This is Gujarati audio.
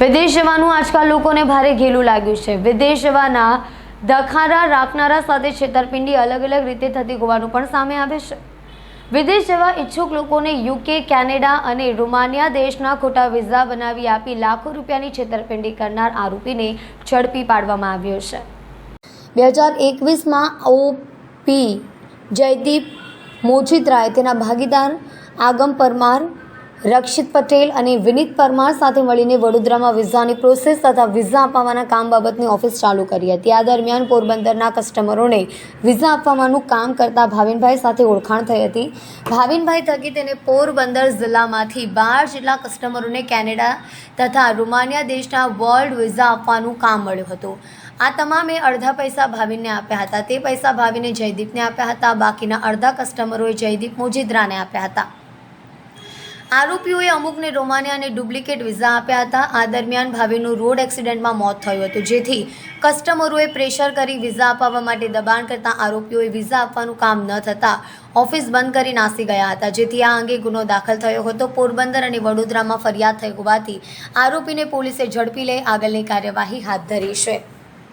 વિદેશ જવાનું આજકાલ લોકોને ભારે ઘેલું લાગ્યું છે. વિદેશ જવાના દખારા રાખનારા સાથે છેતરપિંડી અલગ અલગ રીતે થતી હોવાનું પણ સામે આવે છે. વિદેશ જવા ઈચ્છુક લોકોને યુકે, કેનેડા અને રૂમાનિયા દેશના ખોટા વિઝા બનાવી આપી લાખો રૂપિયાની છેતરપિંડી કરનાર આરોપીને ઝડપી પાડવામાં આવ્યો છે. બે હજાર એકવીસમાં ઓપી જયદીપ રાય તેના ભાગીદાર આગમ પરમાર રક્ષિત પટેલ અને વિનીત પરમાર સાથે મળીને વડોદરામાં વિઝાની પ્રોસેસ તથા વિઝા અપાવવાના કામ બાબતની ઓફિસ ચાલુ કરી હતી. આ દરમિયાન પોરબંદરના કસ્ટમરોને વિઝા અપાવવાનું કામ કરતા ભાવિનભાઈ સાથે ઓળખાણ થઈ હતી. ભાવિનભાઈ થકી તેને પોરબંદર જિલ્લામાંથી બાર જેટલા કસ્ટમરોને કેનેડા તથા રૂમાનિયા દેશના વર્લ્ડ વિઝા આપવાનું કામ મળ્યું હતું. આ તમામે અડધા પૈસા ભાવિનને આપ્યા હતા. તે પૈસા ભાવિને જયદીપને આપ્યા હતા. બાકીના અડધા કસ્ટમરોએ જયદીપ મોજીદ્રાને આપ્યા હતા. આરોપીઓએ અમુકને રોમાનિયા અને ડુપ્લિકેટ વિઝા આપ્યા હતા. આ દરમિયાન ભાવિનું રોડ એક્સિડન્ટમાં મોત થયું હતું, જેથી કસ્ટમરોએ પ્રેશર કરી વિઝા અપાવવા માટે દબાણ કરતા આરોપીઓએ વિઝા આપવાનું કામ ન થતાં ઓફિસ બંધ કરી નાસી ગયા હતા, જેથી આ અંગે ગુનો દાખલ થયો હતો. પોરબંદર અને વડોદરામાં ફરિયાદ થઈ હોવાથી આરોપીને પોલીસે ઝડપી લઈ આગળની કાર્યવાહી હાથ ધરી છે.